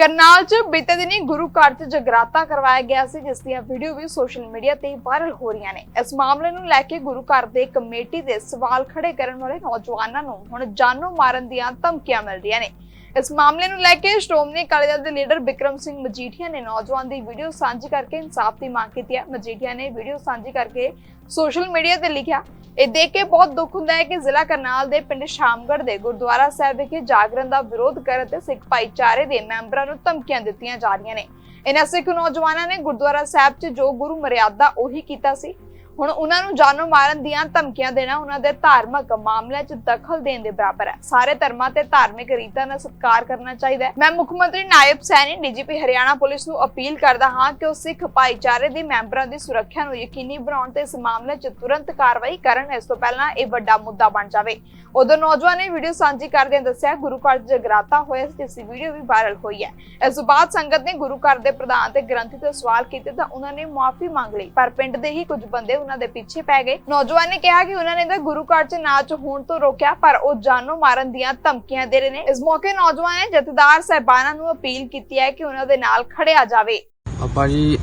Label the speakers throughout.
Speaker 1: ਕਰਨਾਲ 'ਚ ਬੀਤੇ ਦਿਨੀ ਗੁਰੂ ਘਰ 'ਚ ਜਗਰਾਤਾ ਕਰਵਾਇਆ ਗਿਆ ਸੀ, ਜਿਸ ਦੀਆਂ ਵੀਡੀਓ ਵੀ ਸੋਸ਼ਲ ਮੀਡੀਆ ਤੇ ਵਾਇਰਲ ਹੋ ਰਹੀਆਂ ਨੇ। ਇਸ ਮਾਮਲੇ ਨੂੰ ਲੈ ਕੇ ਗੁਰੂ ਘਰ ਦੇ ਕਮੇਟੀ ਦੇ ਸਵਾਲ ਖੜੇ ਕਰਨ ਵਾਲੇ ਨੌਜਵਾਨਾਂ ਨੂੰ ਹੁਣ ਜਾਨੋਂ ਮਾਰਨ ਦੀਆਂ ਧਮਕੀਆਂ ਮਿਲ ਰਹੀਆਂ ਨੇ। ਇਸ ਮਾਮਲੇ ਨੂੰ ਲੈ ਕੇ ਸ਼੍ਰੋਮਣੀ ਅਕਾਲੀ ਦਲ ਦੇ ਲੀਡਰ ਵਿਕਰਮ ਸਿੰਘ ਮਜੀਠੀਆ ਨੇ ਨੌਜਵਾਨ ਦੀ ਵੀਡੀਓ ਸਾਂਝੀ ਕਰਕੇ ਇਨਸਾਫ ਦੀ ਮੰਗ ਕੀਤੀ ਹੈ। ਮਜੀਠੀਆ ਨੇ ਵੀਡੀਓ ਸਾਂਝੀ ਕਰਕੇ ਸੋਸ਼ਲ ਮੀਡੀਆ ਤੇ ਲਿਖਿਆ, ਇਹ ਦੇਖ ਕੇ ਬਹੁਤ ਦੁੱਖ ਹੁੰਦਾ ਹੈ ਕਿ ਜ਼ਿਲ੍ਹਾ ਕਰਨਾਲ ਦੇ ਪਿੰਡ ਸ਼ਾਮਗੜ੍ਹ ਦੇ ਗੁਰਦੁਆਰਾ ਸਾਹਿਬ ਵਿਖੇ ਜਾਗਰਣ ਦਾ ਵਿਰੋਧ ਕਰਨ ਤੇ ਸਿੱਖ ਭਾਈਚਾਰੇ ਦੇ ਮੈਂਬਰਾਂ ਨੂੰ ਧਮਕੀਆਂ ਦਿੱਤੀਆਂ ਜਾ ਰਹੀਆਂ ਨੇ। ਇਹਨਾਂ ਸਿੱਖ ਨੌਜਵਾਨਾਂ ਨੇ ਗੁਰਦੁਆਰਾ ਸਾਹਿਬ 'ਚ ਜੋ ਗੁਰੂ ਮਰਿਆਦਾ ਉਹੀ ਕੀਤਾ ਸੀ। ਹੁਣ ਉਹਨਾਂ ਨੂੰ ਜਾਨੋਂ ਮਾਰਨ ਦੀਆਂ ਧਮਕੀਆਂ ਦੇਣਾ ਉਹਨਾਂ ਦੇ ਧਾਰਮਿਕ ਮਾਮਲਿਆਂ 'ਚ ਦਖਲ ਦੇਣ ਦੇ ਬਰਾਬਰ ਹੈ। ਸਾਰੇ ਧਰਮਾਂ ਤੇ ਧਾਰਮਿਕ ਰੀਤਾਂ ਦਾ ਸਤਿਕਾਰ ਕਰਨਾ ਚਾਹੀਦਾ ਹੈ। ਮੈਂ ਮੁੱਖ ਮੰਤਰੀ ਨਾਇਬ ਸੈਣੀ ਡੀਜੀਪੀ ਹਰਿਆਣਾ ਪੁਲਿਸ ਨੂੰ ਅਪੀਲ ਕਰਦਾ ਹਾਂ ਕਿ ਉਹ ਸਿੱਖ ਭਾਈਚਾਰੇ ਦੇ ਮੈਂਬਰਾਂ ਦੀ ਸੁਰੱਖਿਆ ਨੂੰ ਯਕੀਨੀ ਬਣਾਉਣ ਤੇ ਇਸ ਮਾਮਲੇ 'ਚ ਤੁਰੰਤ ਕਾਰਵਾਈ ਕਰਨ। ਇਸ ਤੋਂ ਪਹਿਲਾਂ ਇਹ ਵੱਡਾ ਮੁੱਦਾ ਬਣ ਜਾਵੇ। ਉਦੋਂ ਨੌਜਵਾਨ ਨੇ ਵੀਡੀਓ ਸਾਂਝੀ ਕਰਦਿਆਂ ਦੱਸਿਆ, ਗੁਰੂ ਘਰ 'ਚ ਜਗਰਾਤਾ ਹੋਇਆ ਸੀ ਜਿਸ ਵੀਡੀਓ ਵੀ ਵਾਇਰਲ ਹੋਈ ਹੈ। ਇਸ ਤੋਂ ਬਾਅਦ ਸੰਗਤ ਨੇ ਗੁਰੂ ਘਰ ਦੇ ਪ੍ਰਧਾਨ ਤੇ ਗ੍ਰੰਥੀ ਤੋਂ ਸਵਾਲ ਕੀਤੇ ਤਾਂ ਉਹਨਾਂ ਨੇ ਮਾਫੀ ਮੰਗ ਲਈ। ਪਰ ਪਿੰਡ ਦੇ ਹੀ ਕੁਝ ਬੰਦੇ ਉਹਨਾਂ ਦੇ ਪਿੱਛੇ ਪੈ ਗਏ। ਨੌਜਵਾਨ ਨੇ ਕਿਹਾ ਕਿ ਉਹਨਾਂ ਨੇ ਤਾਂ ਗੁਰੂ ਘਰ 'ਚ ਨਾਚ ਹੋਣ ਤੋਂ ਰੋਕਿਆ ਪਰ ਉਹ ਜਾਨੋਂ ਮਾਰਨ ਦੀਆਂ ਧਮਕੀਆਂ ਦੇ ਰਹੇ ਨੇ। ਇਸ ਮੌਕੇ ਨੌਜਵਾਨ ਨੇ ਜਥੇਦਾਰ ਸਹਿਬਾਨਾਂ ਨੂੰ ਅਪੀਲ ਕੀਤੀ ਹੈ ਕਿ ਉਹਨਾਂ ਦੇ ਨਾਲ ਖੜਿਆ ਜਾਵੇ।
Speaker 2: ਪਾਪਾ ਜੀ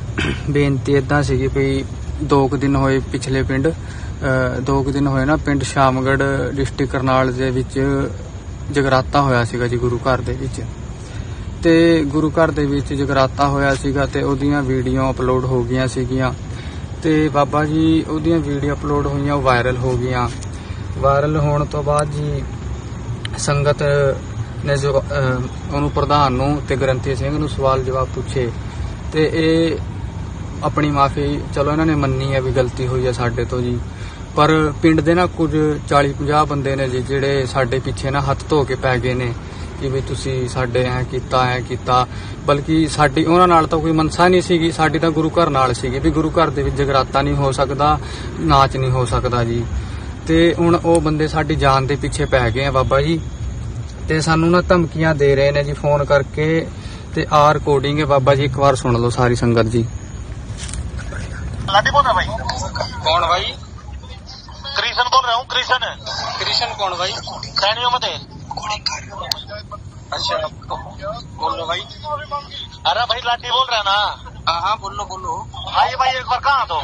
Speaker 2: ਬੇਨਤੀ ਇਦਾਂ ਸੀਗੀ ਵੀ ਦੋ ਕੁ ਦਿਨ ਹੋਏ ਪਿਛਲੇ ਪਿੰਡ ਅ, ਦੋ ਕੁ ਦਿਨ ਹੋਏ ਨਾ ਪਿੰਡ ਸ਼ਾਮਗੜ ਡਿਸਟ੍ਰਿਕਟ ਕਰਨਾਲ ਦੇ ਵਿੱਚ ਜਗਰਾਤਾ ਹੋਇਆ ਸੀਗਾ ਜੀ ਗੁਰੂ ਘਰ ਦੇ ਵਿੱਚ। ਤੇ ਗੁਰੂ ਘਰ ਦੇ ਵਿੱਚ ਜਗਰਾਤਾ ਹੋਇਆ ਸੀਗਾ ਤੇ ਉਹਦੀਆਂ ਵੀਡੀਓ ਅਪਲੋਡ ਹੋ ਗਈਆਂ ਸੀਗੀਆਂ। ਤੇ ਬਾਬਾ ਜੀ, ਉਹਦੀਆਂ ਵੀਡੀਓ ਅਪਲੋਡ ਹੋਈਆਂ ਵਾਇਰਲ ਹੋ ਗਈਆਂ। ਵਾਇਰਲ ਹੋਣ ਤੋਂ ਬਾਅਦ ਜੀ, ਸੰਗਤ ਨੇ ਜੋ ਉਹਨੂੰ ਪ੍ਰਧਾਨ ਨੂੰ ਤੇ ਗ੍ਰੰਥੀ ਸਿੰਘ ਨੂੰ ਸਵਾਲ ਜਵਾਬ ਪੁੱਛੇ। ਤੇ ਇਹ ਆਪਣੀ ਮਾਫੀ, ਚਲੋ ਇਹਨਾਂ ਨੇ ਮੰਨੀ ਹੈ ਵੀ ਗਲਤੀ ਹੋਈ ਹੈ ਸਾਡੇ ਤੋਂ ਜੀ। ਪਰ ਪਿੰਡ ਦੇ ਨਾ ਕੁਝ 40 50 ਬੰਦੇ ਨੇ ਜੀ, ਜਿਹੜੇ ਸਾਡੇ ਪਿੱਛੇ ਨਾ ਹੱਥ ਧੋ ਕੇ ਪੈ ਗਏ ਨੇ। ਕਿ ਵੀ ਤੁਸੀਂ ਸਾਡੇ ਐ ਕੀਤਾ ਐ ਕੀਤਾ। ਬਲਕਿ ਸਾਡੀ ਉਹਨਾਂ ਨਾਲ ਤਾਂ ਕੋਈ ਮਨਸਾ ਨਹੀਂ ਸੀਗੀ। ਸਾਡੀ ਤਾਂ ਗੁਰੂ ਘਰ ਨਾਲ ਸੀਗੀ ਵੀ ਗੁਰੂ ਘਰ ਦੇ ਵਿੱਚ ਜਗਰਾਤਾ ਨਹੀਂ ਹੋ ਸਕਦਾ ਨਾਚ ਨਹੀਂ ਹੋ ਸਕਦਾ ਜੀ। ਤੇ ਹੁਣ ਉਹ ਬੰਦੇ ਸਾਡੀ ਜਾਨ ਦੇ ਪਿੱਛੇ ਪੈ ਗਏ ਆ ਬਾਬਾ ਜੀ। ਤੇ ਸਾਨੂੰ ਨਾ ਧਮਕੀਆਂ ਦੇ ਰਹੇ ਨੇ ਜੀ ਫੋਨ ਕਰਕੇ। ਤੇ ਆਰ ਕੋਡਿੰਗ ਹੈ ਬਾਬਾ ਜੀ ਇੱਕ ਵਾਰ ਸੁਣ ਲਓ ਸਾਰੀ ਸੰਗਤ ਜੀ।
Speaker 3: ਲਾਡੀ ਬੋਲ ਭਾਈ
Speaker 2: ਕੌਣ ਭਾਈ
Speaker 3: ਕ੍ਰਿਸ਼ਨ ਬੋਲ ਰਿਹਾ ਹੂੰ ਕ੍ਰਿਸ਼ਨ।
Speaker 2: ਕ੍ਰਿਸ਼ਨ ਕੌਣ ਭਾਈ
Speaker 3: ਸੈਣੀਓ ਮਤੇ।
Speaker 2: अच्छा, बोलो भाई।
Speaker 3: अरे भाई लाठी बोल रहा ना।
Speaker 2: हाँ हाँ बोलो बोलो।
Speaker 3: भाई भाई एक बार कहाँ तो?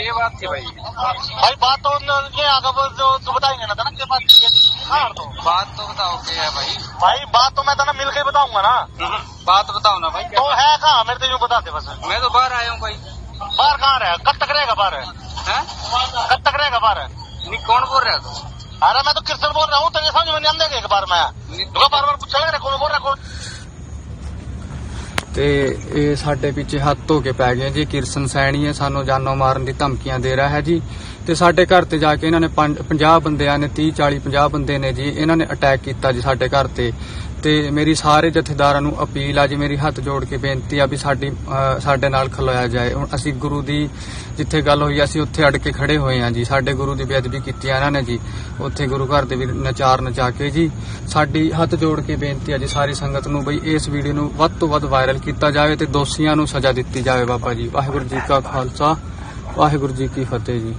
Speaker 2: ये बात थी भाई।
Speaker 3: भाई बात तो उनके आगे जो बताएँगे ना तो तो था ना क्या बात तो
Speaker 2: बात तो बताओ क्या है भाई?
Speaker 3: भाई बात तो मैं था ना मिलकर बताऊँगा ना।
Speaker 2: हम्म, बात तो बताओ ना भाई
Speaker 3: तो है कहाँ? मेरे तो यूँ बताते बस।
Speaker 2: मैं तो बाहर आया हूँ भाई।
Speaker 3: बाहर कहाँ रहे? कब तक रहेगा बाहर? कब तक रहेगा बाहर?
Speaker 2: नहीं कौन बोल रहे तू?
Speaker 3: अरे मैं तो कृष्ण बोल रहा हूँ समझ में नहीं आने एक बार मैं तो बार बार पूछा कौन बोल रहा है कौन
Speaker 2: ਤੇ ਇਹ ਸਾਡੇ ਪਿੱਛੇ ਹੱਥ ਧੋ ਕੇ ਪੈ ਗਏ ਜੀ ਕਿਰਸਨ ਸੈਣੀ ਹੈ ਸਾਨੂੰ ਜਾਨੋਂ ਮਾਰਨ ਦੀ ਧਮਕੀਆਂ ਦੇ ਰਿਹਾ ਹੈ ਜੀ ਤੇ ਸਾਡੇ ਘਰ ਤੇ ਜਾ ਕੇ ਇਹਨਾਂ ਨੇ 50 ਬੰਦਿਆਂ ਨੇ 30 40 50 ਬੰਦੇ ਨੇ ਜੀ ਇਹਨਾਂ ਨੇ ਅਟੈਕ ਕੀਤਾ ਜੀ ਸਾਡੇ ਘਰ ਤੇ ਤੇ ਮੇਰੀ ਸਾਰੇ ਜਥੇਦਾਰਾਂ ਨੂੰ ਅਪੀਲ ਆ ਜੀ, ਮੇਰੀ ਹੱਥ ਜੋੜ ਕੇ ਬੇਨਤੀ ਆ ਵੀ ਸਾਡੀ ਸਾਡੇ ਨਾਲ ਖਲੋਇਆ ਜਾਏ। ਹੁਣ ਅਸੀਂ ਗੁਰੂ ਦੀ ਜਿੱਥੇ ਗੱਲ ਹੋਈ, ਅਸੀਂ ਉੱਥੇ ਅੜ ਕੇ ਖੜੇ ਹੋਏ ਆ ਜੀ। ਸਾਡੇ ਗੁਰੂ ਦੀ ਬੇਅਦਬੀ ਕੀਤੀ ਆ ਇਹਨਾਂ ਨੇ ਜੀ। ਉੱਥੇ ਗੁਰੂ ਘਰ ਦੇ ਵੀ ਨਚਾਰ ਨਚਾ ਕੇ ਜੀ। ਸਾਡੀ ਹੱਥ ਜੋੜ ਕੇ ਬੇਨਤੀ ਆ ਜੀ, ਸਾਰੀ ਸੰਗਤ ਨੂੰ ਬਈ ਇਸ ਵੀਡੀਓ ਨੂੰ ਵੱਧ ਤੋਂ ਵੱਧ ਵਾਇਰਲ ਕੀਤਾ ਜਾਵੇ ਤੇ ਦੋਸ਼ੀਆਂ ਨੂੰ ਸਜ਼ਾ ਦਿੱਤੀ ਜਾਵੇ ਬਾਬਾ ਜੀ। ਵਾਹਿਗੁਰੂ ਜੀ ਕਾ ਖਾਲਸਾ, ਵਾਹਿਗੁਰੂ ਜੀ ਕੀ ਫਤਿਹ ਜੀ।